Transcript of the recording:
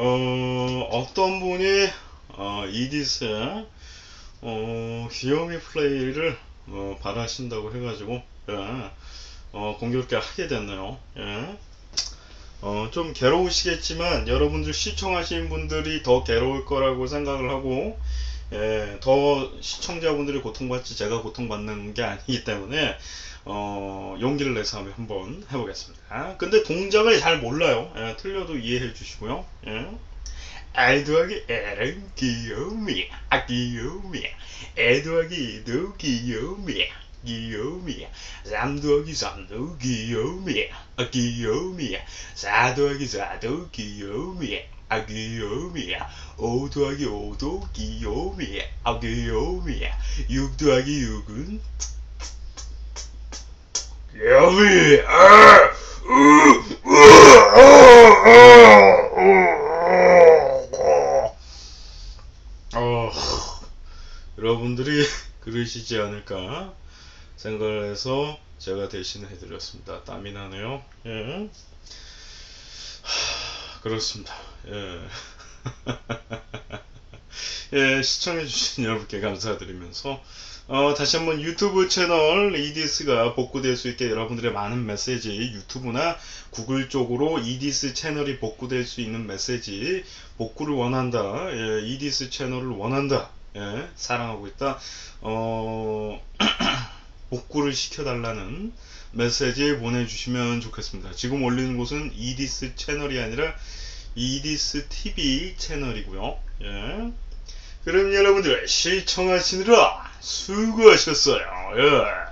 어, 어떤 분이, 어, 이디스의, 어, 귀요미 플레이를, 어, 바라신다고 해가지고, 예, 어, 공교롭게 하게 됐네요. 예. 어, 좀 괴로우시겠지만, 여러분들 시청하신 분들이 더 괴로울 거라고 생각을 하고, 예, 더 시청자분들이 고통받지 제가 고통받는 게 아니기 때문에, 어, 용기를 내서 한번 해보겠습니다. 근데 동작을 잘 몰라요. 예, 틀려도 이해해 주시고요. 예. 알 더하기 L은 귀요미, 아 귀요미. 애 더하기 2도 귀요미, 귀요미. 3 더하기 3도 귀요미, 아 귀요미. 4 더하기 4도 귀요미, 아 귀요미. 5 더하기 5도 귀요미, 아 귀요미. 6 더하기 6은 귀요미, 아. 어, 여러분들이 그러시지 않을까 생각을 해서 제가 대신 해드렸습니다. 땀이 나네요. 예. 하, 그렇습니다. 예. 예, 시청해주신 여러분께 감사드리면서, 어, 다시 한번 유튜브 채널 EDS가 복구될 수 있게 여러분들의 많은 메시지, 유튜브나 구글 쪽으로 EDS 채널이 복구될 수 있는 메시지, 복구를 원한다, 예, EDS 채널을 원한다, 예, 사랑하고 있다, 어, 복구를 시켜달라는 메시지 보내주시면 좋겠습니다. 지금 올리는 곳은 EDS 채널이 아니라 EDS TV 채널이고요. 예. 그럼 여러분들 시청하시느라 수고하셨어요. 예.